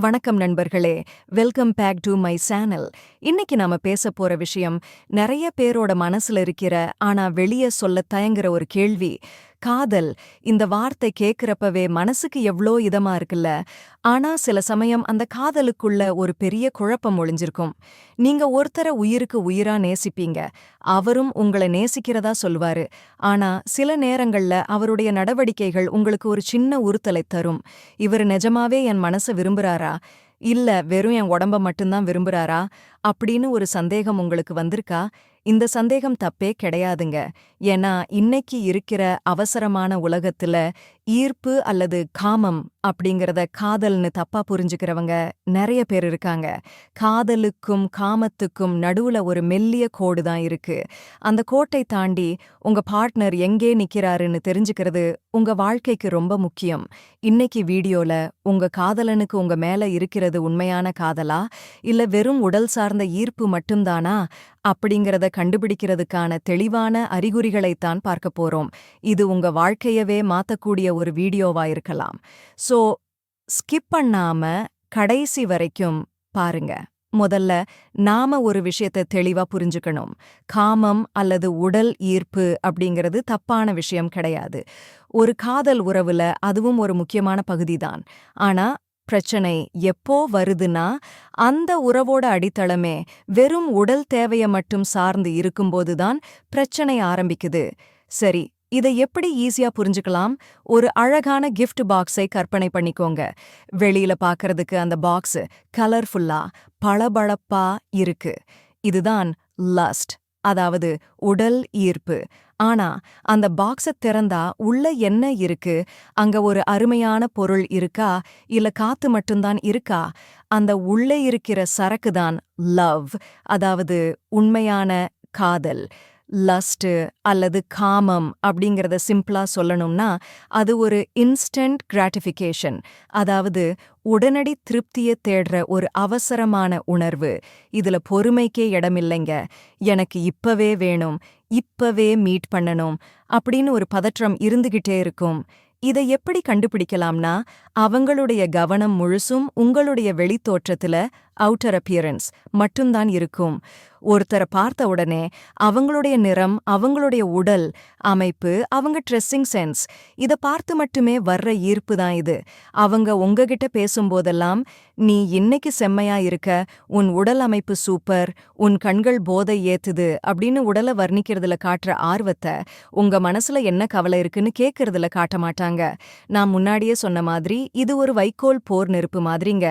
வணக்கம் நண்பர்களே. Welcome back to my channel இன்னைக்கு நாம பேச போற விஷயம் நிறைய பேரோட மனசுல இருக்கிற ஆனா வெளிய சொல்ல தயங்குற ஒரு கேள்வி. காதல் இந்த வார்த்தை கேக்குறப்பவே மனசுக்கு எவ்ளோ இதமா இருக்குல்ல? ஆனா சில சமயம் அந்த காதலுக்குள்ள ஒரு பெரிய குழப்பம் ஒளிஞ்சிருக்கும். நீங்க ஒருத்தர உயிருக்கு உயிரா நேசிப்பீங்க. அவரும் உங்களை நேசிக்கிறதா சொல்வாரு. ஆனா சில நேரங்கள்ல அவருடைய நடவடிக்கைகள் உங்களுக்கு ஒரு சின்ன உறுத்தலை தரும். இவர் நிஜமாவே என் மனச விரும்புறாரா? இல்ல வெறும் என் உடம்ப மட்டும்தான் விரும்புறாரா? அப்படின்னு ஒரு சந்தேகம் உங்களுக்கு வந்திருக்கா? இந்த சந்தேகம் தப்பே கிடையாதுங்க. ஏன்னா இன்னைக்கு இருக்கிற அவசரமான உலகத்துல ஈர்ப்பு அல்லது காமம் அப்படிங்கறத காதல்னு தப்பா புரிஞ்சுக்கிறவங்க நிறைய பேர் இருக்காங்க. காதலுக்கும் காமத்துக்கும் நடுவுல ஒரு மெல்லிய கோடு தான் இருக்கு. அந்த கோட்டை தாண்டி உங்க பார்ட்னர் எங்கே நிக்கிறாருன்னு தெரிஞ்சுக்கிறது உங்க வாழ்க்கைக்கு ரொம்ப முக்கியம். இன்னைக்கு வீடியோல உங்க காதலனுக்கு உங்க மேல இருக்கிறது உண்மையான காதலா? இல்ல வெறும் உடல் சார்ந்த ஈர்ப்பு மட்டும்தானா? அப்படிங்கறத கண்டுபிடிக்கிறதுக்கான தெளிவான அறிகுறிகளைத்தான் பார்க்க போறோம். இது உங்க வாழ்க்கையவே மாத்தக்கூடிய ஒரு வீடியோவா இருக்கலாம். சோ ஸ்கிப் பண்ணாம கடைசி வரைக்கும் பாருங்க. முதல்ல நாம ஒரு விஷயத்தை தெளிவா புரிஞ்சுக்கணும். காமம் அல்லது உடல் ஈர்ப்பு அப்படிங்கிறது தப்பான விஷயம் கிடையாது. ஒரு காதல் உறவுல அதுவும் ஒரு முக்கியமான பகுதிதான். ஆனா பிரச்சனை எப்போ வருதுன்னா அந்த உறவோட அடித்தளமே வெறும் உடல் தேவைய மட்டும் சார்ந்து இருக்கும்போதுதான் பிரச்சனை ஆரம்பிக்குது. சரி இதை எப்படி ஈஸியா புரிஞ்சுக்கலாம்? ஒரு அழகான கிஃப்ட் பாக்ஸை கற்பனை பண்ணிக்கோங்க. வெளியில பாக்குறதுக்கு அந்த பாக்ஸ் கலர்ஃபுல்லா பளபளப்பா இருக்கு. இதுதான் லஸ்ட் அதாவது உடல் ஈர்ப்பு. ஆனா அந்த பாக்ஸ திறந்தா உள்ள என்ன இருக்கு? அங்க ஒரு அருமையான பொருள் இருக்கா? இல்ல காத்து மட்டும்தான் இருக்கா? அந்த உள்ளே இருக்கிற சரக்கு தான் லவ் அதாவது உண்மையான காதல். லஸ்ட்டு அல்லது காமம் அப்படிங்கிறத சிம்பிளா சொல்லணும்னா அது ஒரு இன்ஸ்டன்ட் கிராட்டிஃபிகேஷன் அதாவது உடனடி திருப்தியை தேடுற ஒரு அவசரமான உணர்வு. இதுல பொறுமைக்கே இடமில்லைங்க. எனக்கு இப்பவே வேணும் இப்பவே மீட் பண்ணணும் அப்படின்னு ஒரு பதற்றம் இருந்துகிட்டே இருக்கும். இதை எப்படி கண்டுபிடிக்கலாம்னா அவங்களுடைய கவனம் முழுசும் உங்களுடைய வெளித்தோற்றத்துல அவுட்டர் அப்பியரன்ஸ் மட்டும்தான் இருக்கும். ஒருத்தரை பார்த்த உடனே அவங்களுடைய நிறம் அவங்களுடைய உடல் அமைப்பு அவங்க ட்ரெஸ்ஸிங் சென்ஸ் இத பார்த்து மட்டுமே வர்ற ஈர்ப்பு தான் இது. அவங்க உங்ககிட்ட பேசும்போதெல்லாம் நீ இன்னைக்கு செம்மையா இருக்க உன் உடல் அமைப்பு சூப்பர் உன் கண்கள் போதை ஏத்துது அப்படின்னு உடலை வர்ணிக்கிறதுல காட்டுற ஆர்வத்தை உங்க மனசுல என்ன கவலை இருக்குன்னு கேட்கறதுல காட்ட மாட்டாங்க. நான் முன்னாடியே சொன்ன மாதிரி இது ஒரு வைக்கோல் போர் நெருப்பு மாதிரிங்க.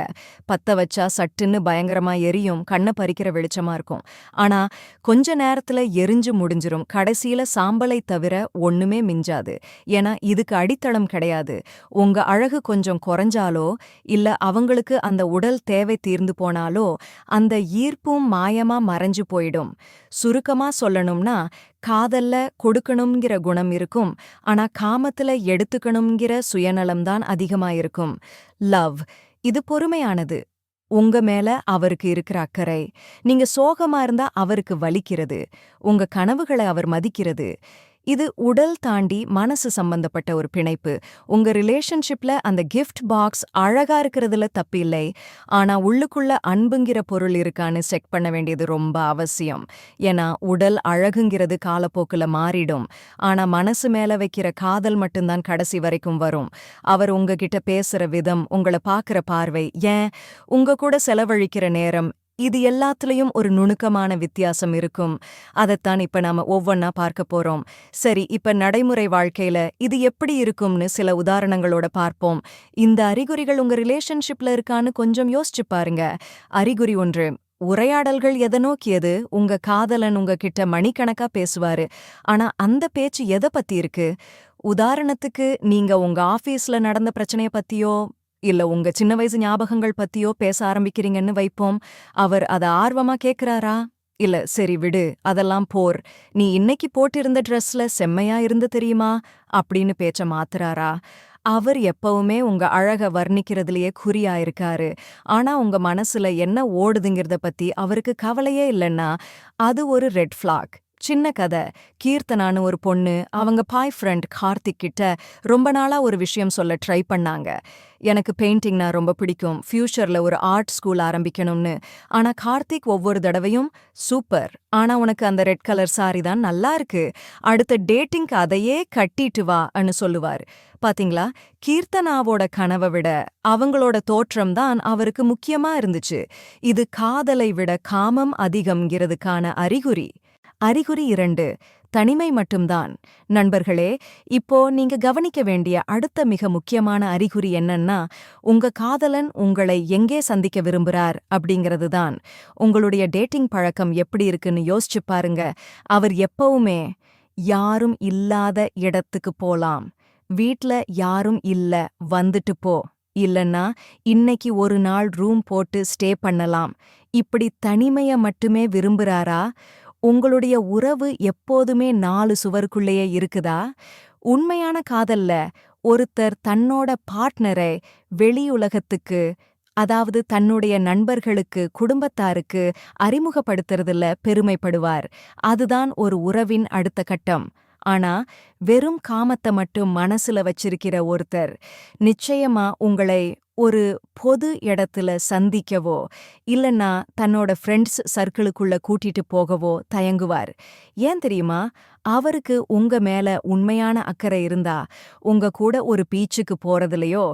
பத்த வச்சா சட்டுன்னு பயங்கரமா எரியும் கண்ணை பறிக்கிற வெளிச்சமா இருக்கும். ஆனா கொஞ்ச நேரத்துல எரிஞ்சு முடிஞ்சிரும். கடைசியில சாம்பலை தவிர ஒண்ணுமே மிஞ்சாது. ஏன்னா இதுக்கு அடித்தளம் கிடையாது. உங்க அழகு கொஞ்சம் குறைஞ்சாலோ இல்ல அவங்களுக்கு அந்த உடல் தேவை தீர்ந்து போனாலோ அந்த ஈர்ப்பும் மாயமா மறைஞ்சு போயிடும். சுருக்கமா சொல்லணும்னா காதல்ல கொடுக்கணுங்கிற குணம் இருக்கும். ஆனா காமத்துல எடுத்துக்கணுங்கிற சுயநலம்தான் அதிகமாயிருக்கும் லவ் இது பொறுமையானது. உங்க மேல அவருக்கு இருக்கிற அக்கறை. நீங்க சோகமா இருந்தா அவருக்கு வலிக்கிறது. உங்க கனவுகளை அவர் மதிக்கிறது. இது உடல் தாண்டி மனசு சம்பந்தப்பட்ட ஒரு பிணைப்பு. உங்க ரிலேஷன்ஷிப்ல அந்த கிஃப்ட் பாக்ஸ் அழகா இருக்கிறதுல தப்பில்லை ஆனா உள்ளுக்குள்ள அன்புங்கிற பொருள் இருக்கான்னு செக் பண்ண வேண்டியது ரொம்ப அவசியம். ஏன்னா உடல் அழகுங்கிறது காலப்போக்குல மாறிடும். ஆனா மனசு மேல வைக்கிற காதல் மட்டும்தான் கடைசி வரைக்கும் வரும். அவர் உங்ககிட்ட பேசுற விதம் உங்களை பாக்குற பார்வை ஏன்? உங்க கூட செலவழிக்கிற நேரம் இது எல்லாத்துலயும் ஒரு நுணுக்கமான வித்தியாசம் இருக்கும். அதைத்தான் இப்ப நாம ஒவ்வொன்னா பார்க்க போறோம். சரி இப்ப நடைமுறை வாழ்க்கையில இது எப்படி இருக்கும்னு சில உதாரணங்களோட பார்ப்போம். இந்த அறிகுறிகள் உங்க ரிலேஷன்ஷிப்ல இருக்கான்னு கொஞ்சம் யோசிச்சு பாருங்க. அறிகுறி ஒன்று உரையாடல்கள் எதை நோக்கியது? உங்க காதலன் உங்ககிட்ட மணிக்கணக்கா பேசுவாரு. ஆனா அந்த பேச்சு எதை பத்தி இருக்கு? உதாரணத்துக்கு நீங்க உங்க ஆபீஸ்ல நடந்த பிரச்சனைய பத்தியோ இல்ல உங்க சின்ன வயசு ஞாபகங்கள் பத்தியோ பேச ஆரம்பிக்கிறீங்கன்னு வைப்போம். அவர் அத ஆர்வமா கேக்குறாரா? இல்ல சரி விடு அதெல்லாம் போர். நீ இன்னைக்கு போட்டிருந்த ட்ரெஸ்ல செம்மையா இருந்து தெரியுமா? அப்படின்னு பேச்ச மாத்துறாரா? அவர் எப்பவுமே உங்க அழக வர்ணிக்கிறதுலயே குறியா இருக்காரு. ஆனா உங்க மனசுல என்ன ஓடுதுங்கிறத பத்தி அவருக்கு கவலையே இல்லைன்னா அது ஒரு ரெட் ஃபிளாக் சின்ன கதை. கீர்த்தனான்னு ஒரு பொண்ணு அவங்க பாய் ஃப்ரெண்ட் கார்த்திக் கிட்ட ரொம்ப நாளா ஒரு விஷயம் சொல்ல ட்ரை பண்ணாங்க. எனக்கு பெயிண்டிங்னா ரொம்ப பிடிக்கும். ஃபியூச்சர்ல ஒரு ஆர்ட் ஸ்கூல் ஆரம்பிக்கணும்னு. ஆனா கார்த்திக் ஒவ்வொரு தடவையும் சூப்பர். ஆனா உனக்கு அந்த ரெட் கலர் சாரி தான் நல்லா இருக்கு. அடுத்த டேட்டிங்க்கு அதையே கட்டிட்டு வான்னு சொல்லுவார். பாத்தீங்களா? கீர்த்தனாவோட கனவை விட அவங்களோட தோற்றம் தான் அவருக்கு முக்கியமா இருந்துச்சு. இது காதலை விட காமம் அதிகம்ங்கிறதுக்கான அறிகுறி. அறிகுறி இரண்டு. தனிமை மட்டும்தான். நண்பர்களே இப்போ நீங்க கவனிக்க வேண்டிய அடுத்த மிக முக்கியமான அறிகுறி என்னன்னா உங்க காதலன் உங்களை எங்கே சந்திக்க விரும்புறார் அப்படிங்கிறது தான் உங்களுடைய டேட்டிங் பழக்கம் எப்படி இருக்குன்னு யோசிச்சு பாருங்க. அவர் எப்பவுமே யாரும் இல்லாத இடத்துக்கு போலாம். வீட்ல யாரும் இல்ல வந்துட்டு போ. இல்லன்னா இன்னைக்கு ஒரு நாள் ரூம் போட்டு ஸ்டே பண்ணலாம். இப்படி தனிமைய மட்டுமே விரும்புறாரா? உங்களுடைய உறவு எப்போதுமே நாலு சுவருக்குள்ளேயே இருக்குதா? உண்மையான காதல்ல ஒருத்தர் தன்னோட பார்ட்னரை வெளியுலகத்துக்கு அதாவது தன்னுடைய நண்பர்களுக்கு குடும்பத்தாருக்கு அறிமுகப்படுத்துறதுல பெருமைப்படுவார். அதுதான் ஒரு உறவின் அடுத்த கட்டம். ஆனா வெறும் காமத்தை மட்டும் மனசுல வச்சிருக்கிற ஒருத்தர் நிச்சயமா உங்களை ஒரு பொது இடத்துல சந்திக்கவோ இல்லனா தன்னோட ஃப்ரெண்ட்ஸ் சர்க்கிளுக்குள்ள கூட்டிட்டு போகவோ தயங்குவார். ஏன் தெரியுமா? அவருக்கு உங்க மேல உண்மையான அக்கறை இருந்தா உங்க கூட ஒரு பீச்சுக்கு போறதுலயோ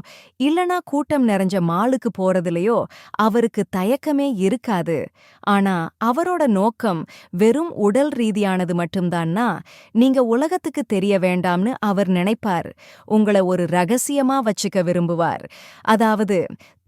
இல்லனா கூட்டம் நிறைஞ்ச மாலுக்கு போறதுலையோ அவருக்கு தயக்கமே இருக்காது. ஆனா அவரோட நோக்கம் வெறும் உடல் ரீதியானது மட்டும்தான்னா நீங்க உலகத்துக்கு தெரிய வேண்டாம்னு அவர் நினைப்பார். உங்களை ஒரு ரகசியமா வச்சுக்க விரும்புவார். அதாவது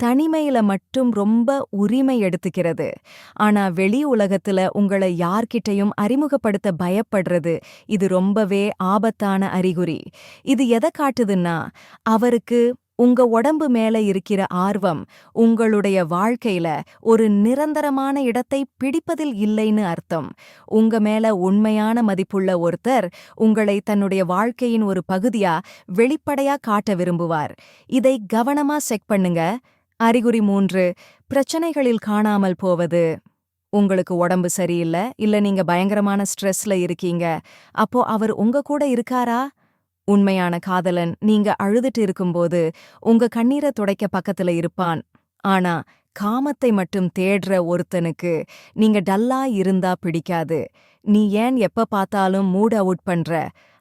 தனிமையில மட்டும் ரொம்ப உரிமை எடுத்துக்கிறது. ஆனா வெளி உலகத்துல உங்களை யார்கிட்டயும் அறிமுகப்படுத்த பயப்படுறது இது ரொம்பவே ஆபத்தான அறிகுறி. இது எதை காட்டுதுன்னா அவருக்கு உங்க உடம்பு மேல இருக்கிற ஆர்வம் உங்களுடைய வாழ்க்கையில ஒரு நிரந்தரமான இடத்தை பிடிப்பதில் இல்லைன்னு அர்த்தம். உங்க மேல உண்மையான மதிப்புள்ள ஒருத்தர் உங்களை தன்னுடைய வாழ்க்கையின் ஒரு பகுதியா வெளிப்படையா காட்ட விரும்புவார். இதை கவனமா செக் பண்ணுங்க. அறிகுறி மூன்று பிரச்சனைகளில் காணாமல் போவது. உங்களுக்கு உடம்பு சரியில்லை இல்ல நீங்க பயங்கரமான ஸ்ட்ரெஸ்ல இருக்கீங்க அப்போ அவர் உங்க கூட இருக்காரா? உண்மையான காதலன் நீங்க அழுதுட்டு இருக்கும்போது உங்க கண்ணீரை துடைக்க பக்கத்துல இருப்பான். ஆனா காமத்தை மட்டும் தேடுற ஒருத்தனுக்கு நீங்க டல்லா இருந்தா பிடிக்காது. நீ ஏன் எப்ப பார்த்தாலும் மூட் அவுட் பண்ற?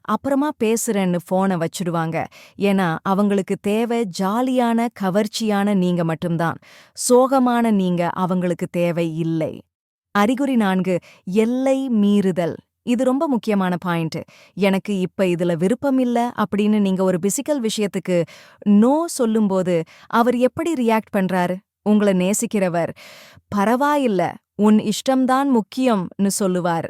அப்புறமா பேசுறேன்னு போனை வச்சுடுவாங்க. ஏன்னா அவங்களுக்கு தேவை ஜாலியான கவர்ச்சியான நீங்க மட்டும்தான். சோகமான நீங்க அவங்களுக்கு தேவை இல்லை. அறிகுறி நான்கு எல்லை மீறுதல். இது ரொம்ப முக்கியமான பாயிண்ட் எனக்கு இப்ப இதுல விருப்பம் இல்ல அப்படின்னு நீங்க ஒரு பிசிக்கல் விஷயத்துக்கு நோ சொல்லும்போது அவர் எப்படி ரியாக்ட் பண்றாரு? உங்களை நேசிக்கிறவர். பரவாயில்ல உன் இஷ்டம்தான் முக்கியம்னு சொல்லுவார்.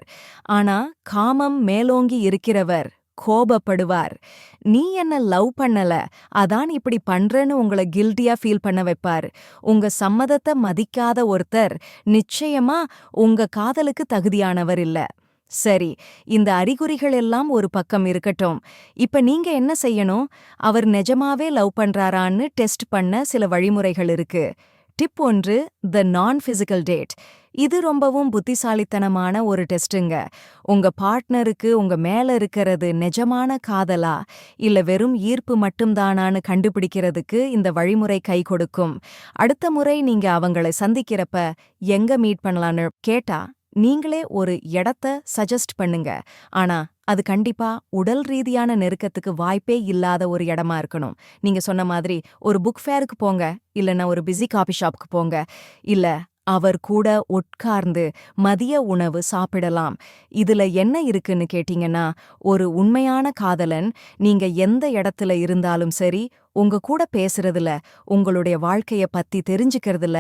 ஆனா காமம் மேலோங்கி இருக்கிறவர். கோபப்படுவார். நீ என்ன லவ் பண்ணல அதான் இப்படி பண்றேன்னு உங்களை கில்ட்டியா ஃபீல் பண்ண வைப்பார். உங்க சம்மதத்தை மதிக்காத ஒருத்தர் நிச்சயமா உங்க காதலுக்கு தகுதியானவர் இல்ல. சரி இந்த அறிகுறிகள் எல்லாம் ஒரு பக்கம் இருக்கட்டும். இப்ப நீங்க என்ன செய்யணும்? அவர் நிஜமாவே லவ் பண்றாரான்னு டெஸ்ட் பண்ண சில வழிமுறைகள் இருக்கு. டிப் ஒன்று த நான் ஃபிசிக்கல் டேட் இது ரொம்பவும் புத்திசாலித்தனமான ஒரு டெஸ்ட்டுங்க. உங்க பார்ட்னருக்கு உங்க மேல இருக்கிறது நிஜமான காதலா? இல்ல வெறும் ஈர்ப்பு மட்டும்தானான்னு கண்டுபிடிக்கிறதுக்கு இந்த வழிமுறை கை கொடுக்கும்? அடுத்த முறை நீங்க அவங்களை சந்திக்கிறப்ப எங்க மீட் பண்ணலான்னு கேட்டா நீங்களே ஒரு இடத்த சஜஸ்ட் பண்ணுங்க. ஆனா அது கண்டிப்பா உடல் ரீதியான நெருக்கத்துக்கு வாய்ப்பே இல்லாத ஒரு இடமா இருக்கணும். நீங்க சொன்ன மாதிரி ஒரு புக் ஃபேருக்கு போங்க இல்லைன்னா ஒரு பிஸி காபி ஷாப்க்கு போங்க இல்ல அவர் கூட உட்கார்ந்து மதிய உணவு சாப்பிடலாம். இதுல என்ன இருக்குன்னு கேட்டீங்கன்னா ஒரு உண்மையான காதலன் நீங்க எந்த இடத்துல இருந்தாலும் சரி உங்க கூட பேசுறதுல உங்களுடைய வாழ்க்கைய பத்தி தெரிஞ்சுக்கிறதுல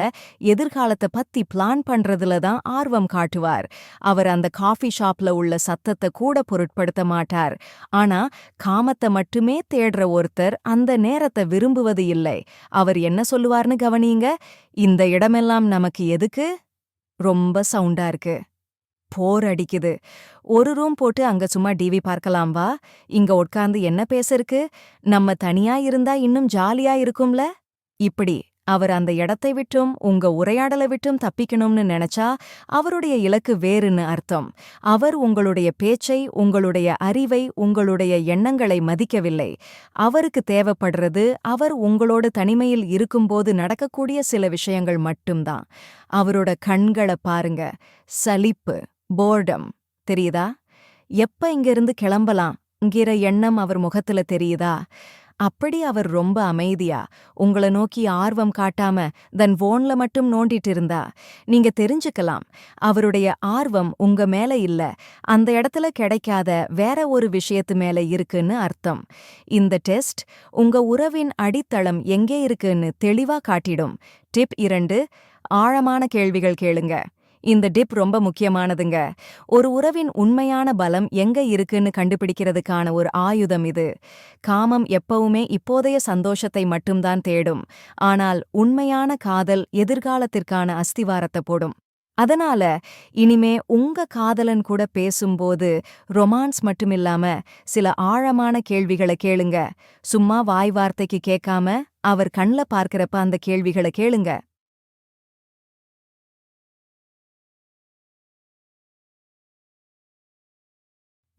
எதிர்காலத்தை பத்தி பிளான் பண்றதுல தான் ஆர்வம் காட்டுவார். அவர் அந்த காஃபி ஷாப்ல உள்ள சத்தத்தை கூட பொருட்படுத்த மாட்டார். ஆனா காமத்தை மட்டுமே தேடுற ஒருத்தர் அந்த நேரத்தை விரும்புவது இல்லை. அவர் என்ன சொல்லுவார்னு கவனிங்க இந்த இடமெல்லாம் நமக்கு எதுக்கு? ரொம்ப சவுண்டா இருக்கு. போர் அடிக்குது. ஒரு ரூம் போட்டு அங்க சும்மா டிவி பார்க்கலாம் வா. இங்க உட்கார்ந்து என்ன பேசறக்கு நம்ம தனியா இருந்தா இன்னும் ஜாலியா இருக்கும்ல? இப்படி அவர் அந்த இடத்தை விட்டும் உங்க உரையாடலை விட்டும் தப்பிக்கணும்னு நினைச்சா அவருடைய இலக்கு வேறுன்னு அர்த்தம். அவர் உங்களுடைய பேச்சை உங்களுடைய அறிவை உங்களுடைய எண்ணங்களை மதிக்கவில்லை. அவருக்கு தேவைப்படுறது அவர் உங்களோட தனிமையில் இருக்கும்போது நடக்கக்கூடிய சில விஷயங்கள் மட்டும்தான். அவரோட கண்களை பாருங்க. சலிப்பு. போர்டம் தெரியுதா? எப்ப இங்கிருந்து கிளம்பலாம்ங்கிற எண்ணம் அவர் முகத்துல தெரியுதா? அப்படி அவர் ரொம்ப அமைதியா உங்கள நோக்கி ஆர்வம் காட்டாம தன் போன்ல மட்டும் நோண்டிட்டு இருந்தா. நீங்க தெரிஞ்சுக்கலாம் அவருடைய ஆர்வம் உங்க மேல இல்ல அந்த இடத்துல கிடைக்காத வேற ஒரு விஷயத்து மேல இருக்குன்னு அர்த்தம். இந்த டெஸ்ட் உங்க உறவின் அடித்தளம் எங்கே இருக்குன்னு தெளிவா காட்டிடும். டிப் இரண்டு ஆழமான கேள்விகள் கேளுங்க. இந்த டிப் ரொம்ப முக்கியமானதுங்க. ஒரு உறவின் உண்மையான பலம் எங்க இருக்குன்னு கண்டுபிடிக்கிறதுக்கான ஒரு ஆயுதம் இது. காமம் எப்பவுமே இப்போதைய சந்தோஷத்தை மட்டும்தான் தேடும். ஆனால் உண்மையான காதல் எதிர்காலத்திற்கான அஸ்திவாரத்தை போடும். அதனால இனிமே உங்க காதலன் கூட பேசும்போது ரொமான்ஸ் மட்டுமில்லாம சில ஆழமான கேள்விகளை கேளுங்க. சும்மா வாய் வார்த்தைக்கு கேட்காம அவர் கண்ல பார்க்கறப்ப அந்த கேள்விகளை கேளுங்க.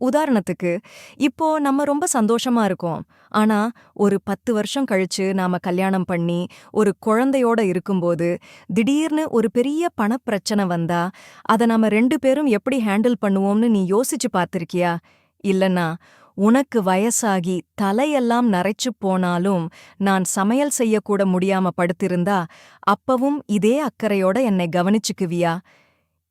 உதாரணத்துக்கு இப்போ நம்ம ரொம்ப சந்தோஷமா இருக்கோம். ஆனா ஒரு பத்து வருஷம் கழிச்சு நாம கல்யாணம் பண்ணி ஒரு குழந்தையோட இருக்கும்போது திடீர்னு ஒரு பெரிய பணப்பிரச்சனை வந்தா அதை நாம ரெண்டு பேரும் எப்படி ஹேண்டில் பண்ணுவோம்னு நீ யோசிச்சு பார்த்திருக்கியா? இல்லனா உனக்கு வயசாகி தலையெல்லாம் நரைச்சு போனாலும் நான் சமையல் செய்யக்கூட முடியாம படுத்திருந்தா அப்பவும் இதே அக்கறையோட என்னை கவனிச்சுக்குவியா?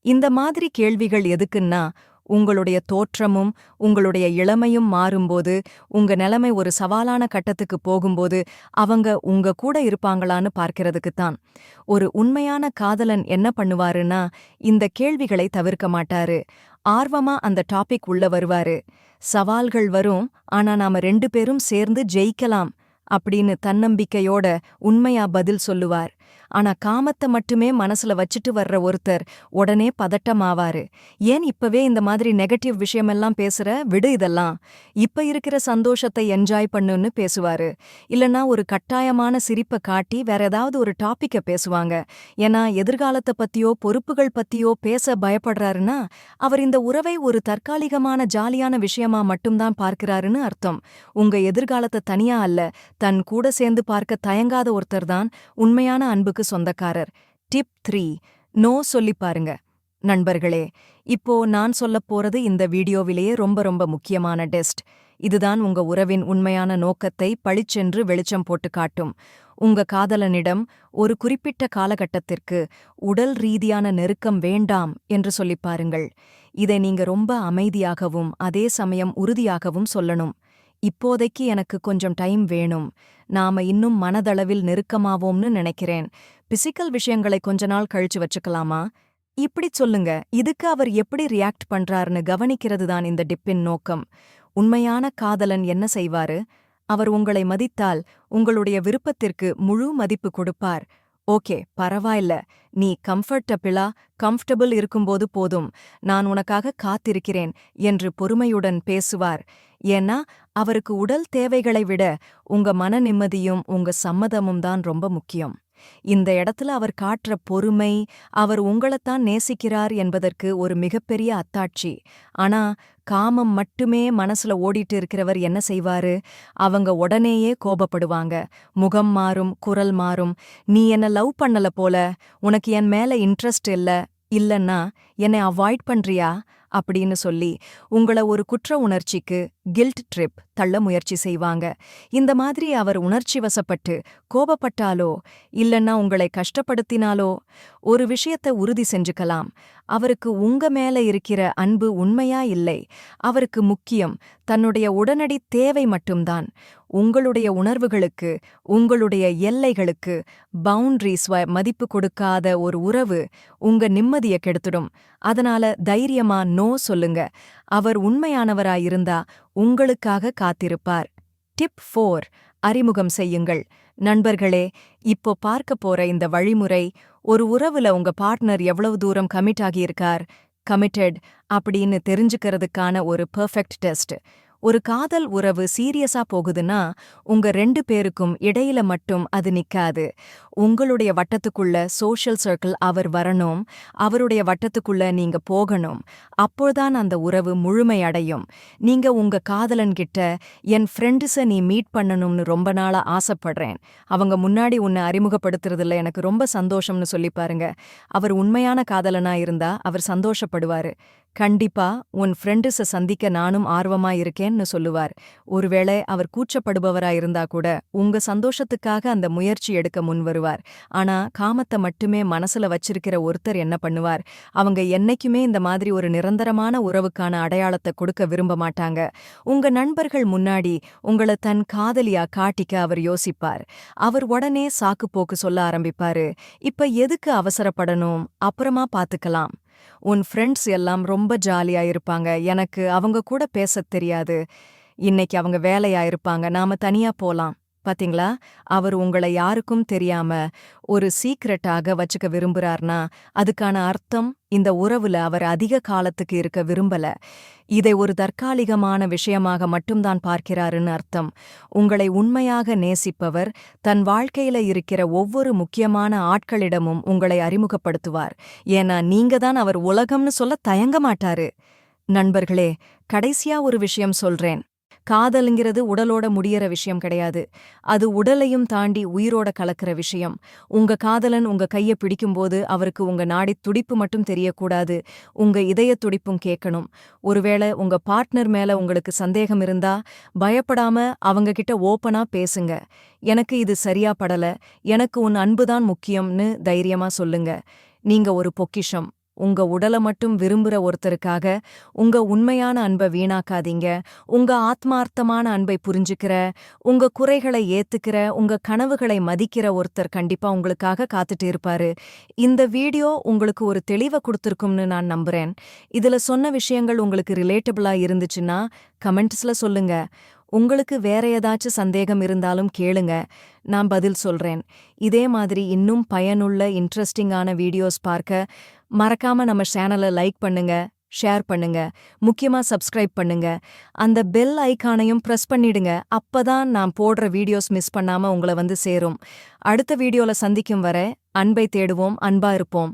இந்த மாதிரி கேள்விகள் எதுக்குன்னா உங்களுடைய தோற்றமும் உங்களுடைய இளமையும் மாறும்போது உங்க நிலைமை ஒரு சவாலான கட்டத்துக்கு போகும்போது அவங்க உங்க கூட இருப்பாங்களான்னு பார்க்கிறதுக்குத்தான் ஒரு உண்மையான காதலன் என்ன பண்ணுவாருன்னா இந்த கேள்விகளை தவிர்க்க மாட்டாரு. ஆர்வமா அந்த டாபிக் உள்ள வருவாரு. சவால்கள் வரும் ஆனா நாம ரெண்டு பேரும் சேர்ந்து ஜெயிக்கலாம் அப்படின்னு தன்னம்பிக்கையோட உண்மையா பதில் சொல்லுவார். ஆனா காமத்தை மட்டுமே மனசுல வச்சுட்டு வர்ற ஒருத்தர் உடனே பதட்டமாவாரு. ஏன் இப்பவே இந்த மாதிரி நெகட்டிவ் விஷயமெல்லாம் பேசுற? விடு இதெல்லாம். இப்ப இருக்கிற சந்தோஷத்தை என்ஜாய் பண்ணுன்னு பேசுவாரு. இல்லனா ஒரு கட்டாயமான சிரிப்பை காட்டி வேற ஏதாவது ஒரு டாபிக்க பேசுவாங்க. ஏன்னா எதிர்காலத்தை பத்தியோ பொறுப்புகள் பத்தியோ பேச பயப்படுறாருன்னா அவர் இந்த உறவை ஒரு தற்காலிகமான ஜாலியான விஷயமா மட்டும்தான் பார்க்கிறாருன்னு அர்த்தம். உங்க எதிர்காலத்தை தனியா அல்ல தன் கூட சேர்ந்து பார்க்க தயங்காத ஒருத்தர் தான் உண்மையான அன்புக்கு சொந்தக்காரர். டிப் த்ரீ நோ சொல்லி பாருங்க. நண்பர்களே இப்போ நான் சொல்லப் போறது இந்த வீடியோவிலேயே ரொம்ப ரொம்ப முக்கியமான டெஸ்ட். இதுதான் உங்க உறவின் உண்மையான நோக்கத்தை பளிச்சென்று வெளிச்சம் போட்டு காட்டும். உங்க காதலனிடம் ஒரு குறிப்பிட்ட காலகட்டத்திற்கு உடல் ரீதியான நெருக்கம் வேண்டாம் என்று சொல்லிப் பாருங்கள். இதை நீங்க ரொம்ப அமைதியாகவும் அதே சமயம் உறுதியாகவும் சொல்லணும். இப்போதைக்கு எனக்கு கொஞ்சம் டைம் வேணும். நாம இன்னும் மனதளவில் நெருக்கமாவோம்னு நினைக்கிறேன். பிசிக்கல் விஷயங்களை கொஞ்ச நாள் கழிச்சு வச்சுக்கலாமா? இப்படி சொல்லுங்க. இதுக்கு அவர் எப்படி ரியாக்ட் பண்றாருன்னு கவனிக்கிறது தான் இந்த டிப்பின் நோக்கம். உண்மையான காதலன் என்ன செய்வாரு? அவர் உங்களை மதித்தால் உங்களுடைய விருப்பத்திற்கு முழு மதிப்பு கொடுப்பார். ஓகே பரவாயில்ல. நீ கம்ஃபர்டபிளா கம்ஃபர்டபிள் இருக்கும்போது போதும். நான் உனக்காக காத்திருக்கிறேன் என்று பொறுமையுடன் பேசுவார். ஏன்னா அவருக்கு உடல் தேவைகளை விட உங்க மன நிம்மதியும் உங்க சம்மதமும் தான் ரொம்ப முக்கியம். இந்த இடத்துல அவர் காட்டுற பொறுமை அவர் உங்களைத்தான் நேசிக்கிறார் என்பதற்கு ஒரு மிகப்பெரிய அத்தாட்சி. ஆனா காமம் மட்டுமே மனசுல ஓடிட்டு இருக்கிறவர் என்ன செய்வாரு? அவங்க உடனேயே கோபப்படுவாங்க. முகம் மாறும் குரல் மாறும். நீ என்ன லவ் பண்ணல போல உனக்கு என் மேல இன்ட்ரெஸ்ட் இல்ல இல்லன்னா என்னை அவாய்ட் பண்றியா? அப்படின்னு சொல்லி உங்கள ஒரு குற்ற உணர்ச்சிக்கு கில்ட் ட்ரிப் தள்ள முயற்சி செய்வாங்க. இந்த மாதிரி அவர் உணர்ச்சி வசப்பட்டு கோபப்பட்டாலோ இல்லன்னா உங்களை கஷ்டப்படுத்தினாலோ ஒரு விஷயத்தை உறுதி செஞ்சுக்கலாம். அவருக்கு உங்க மேல இருக்கிற அன்பு உண்மையா இல்லை? அவருக்கு முக்கியம் தன்னுடைய உடனடி தேவை மட்டும்தான். உங்களுடைய உணர்வுகளுக்கு உங்களுடைய எல்லைகளுக்கு பவுண்டரிஸ் மதிப்பு கொடுக்காத ஒரு உறவு உங்க நிம்மதியை கெடுத்துடும். அதனால தைரியமா நோ சொல்லுங்க. அவர் உண்மையானவராயிருந்தா உங்களுக்காக காத்திருப்பார். டிப் ஃபோர் அறிமுகம் செய்யுங்கள். நண்பர்களே இப்போ பார்க்க போற இந்த வழிமுறை ஒரு உறவுல உங்க பார்ட்னர் எவ்வளவு தூரம் கமிட் ஆகியிருக்கார்? கமிட்டட் அப்படின்னு தெரிஞ்சுக்கிறதுக்கான ஒரு பெர்ஃபெக்ட் டெஸ்ட் ஒரு காதல் உறவு சீரியஸா போகுதுன்னா உங்க ரெண்டு பேருக்கும் இடையில மட்டும் அது நிக்காது. உங்களுடைய வட்டத்துக்குள்ள சோஷியல் சர்க்கிள் அவர் வரணும் அவருடைய வட்டத்துக்குள்ள நீங்க போகணும். அப்போதான் அந்த உறவு முழுமையடையும். நீங்க உங்க காதலன் கிட்ட என் ஃப்ரெண்ட்ஸ நீ மீட் பண்ணணும்னு ரொம்ப நாளா ஆசைப்படுறேன். அவங்க முன்னாடி உன்னை அறிமுகப்படுத்துறதுல எனக்கு ரொம்ப சந்தோஷம்னு சொல்லி பாருங்க. அவர் உண்மையான காதலனா இருந்தா அவர் சந்தோஷப்படுவாரு. கண்டிப்பா உன் ஃப்ரெண்டுஸ சந்திக்க நானும் ஆர்வமா இருக்கேன்னு சொல்லுவார். ஒருவேளை அவர் கூச்சப்படுபவரா இருந்தா கூட உங்க சந்தோஷத்துக்காக அந்த முயற்சி எடுக்க முன் வருவார். ஆனா காமத்தை மட்டுமே மனசுல வச்சிருக்கிற ஒருத்தர் என்ன பண்ணுவார்? அவங்க என்னைக்குமே இந்த மாதிரி ஒரு நிரந்தரமான உறவுக்கான அடையாளத்தை கொடுக்க விரும்ப மாட்டாங்க. உங்க நண்பர்கள் முன்னாடி உங்கள தன் காதலியா காட்டிக்க அவர் யோசிப்பார். அவர் உடனே சாக்கு போக்கு சொல்ல ஆரம்பிப்பாரு. இப்ப எதுக்கு அவசரப்படணும்? அப்புறமா பாத்துக்கலாம். உன் ஃப்ரெண்ட்ஸ் எல்லாம் ரொம்ப ஜாலியா இருப்பாங்க. எனக்கு அவங்க கூட பேசத் தெரியாது. இன்னைக்கு அவங்க வேலையா இருப்பாங்க. நாம தனியா போலாம். பாத்தீங்களா? அவர் உங்களை யாருக்கும் தெரியாம ஒரு சீக்ரெட்டாக வச்சுக்க விரும்புறார்னா அதுக்கான அர்த்தம் இந்த உறவுல அவர் அதிக காலத்துக்கு இருக்க விரும்பல. இதை ஒரு தற்காலிகமான விஷயமாக மட்டும்தான் பார்க்கிறாருன்னு அர்த்தம். உங்களை உண்மையாக நேசிப்பவர் தன் வாழ்க்கையில இருக்கிற ஒவ்வொரு முக்கியமான ஆட்களிடமும் உங்களை அறிமுகப்படுத்துவார். ஏன்னா நீங்க தான் அவர் உலகம்னு சொல்ல தயங்க மாட்டாரு. நண்பர்களே கடைசியா ஒரு விஷயம் சொல்றேன். காதலுங்கிறது உடலோட முடியற விஷயம் கிடையாது. அது உடலையும் தாண்டி உயிரோட கலக்கிற விஷயம். உங்க காதலன் உங்க கைய பிடிக்கும்போது அவருக்கு உங்க நாடி துடிப்பு மட்டும் தெரியக்கூடாது. உங்க இதய துடிப்பும் கேட்கணும். ஒருவேளை உங்க பார்ட்னர் மேல உங்களுக்கு சந்தேகம் இருந்தா பயப்படாம அவங்க கிட்ட ஓப்பனா பேசுங்க. எனக்கு இது சரியா படல. எனக்கு உன் அன்புதான் முக்கியம்னு தைரியமா சொல்லுங்க. நீங்க ஒரு பொக்கிஷம். உங்க உடல மட்டும் விரும்புற ஒருத்தருக்காக உங்க உண்மையான அன்பை வீணாக்காதீங்க. உங்க ஆத்மார்த்தமான அன்பை புரிஞ்சுக்கிற உங்க குறைகளை ஏத்துக்கிற உங்க கனவுகளை மதிக்கிற ஒருத்தர் கண்டிப்பா உங்களுக்காக காத்துட்டு இருப்பாரு. இந்த வீடியோ உங்களுக்கு ஒரு தெளிவை கொடுத்துருக்கும்னு நான் நம்புறேன். இதுல சொன்ன விஷயங்கள் உங்களுக்கு ரிலேட்டபிளா இருந்துச்சுன்னா கமெண்ட்ஸ்ல சொல்லுங்க. உங்களுக்கு வேற ஏதாச்சும் சந்தேகம் இருந்தாலும் கேளுங்க நான் பதில் சொல்றேன். இதே மாதிரி இன்னும் பயனுள்ள இன்ட்ரெஸ்டிங்கான வீடியோஸ் பார்க்க மறக்காம நம்ம சேனலை லைக் பண்ணுங்க ஷேர் பண்ணுங்க முக்கியமா சப்ஸ்கிரைப் பண்ணுங்க. அந்த பெல் ஐக்கானையும் பிரஸ் பண்ணிடுங்க அப்பதான் நான் போடுற வீடியோஸ் மிஸ் பண்ணாம உங்களை வந்து சேரும். அடுத்த வீடியோல சந்திக்கும் வரை அன்பை தேடுவோம் அன்பா இருப்போம்.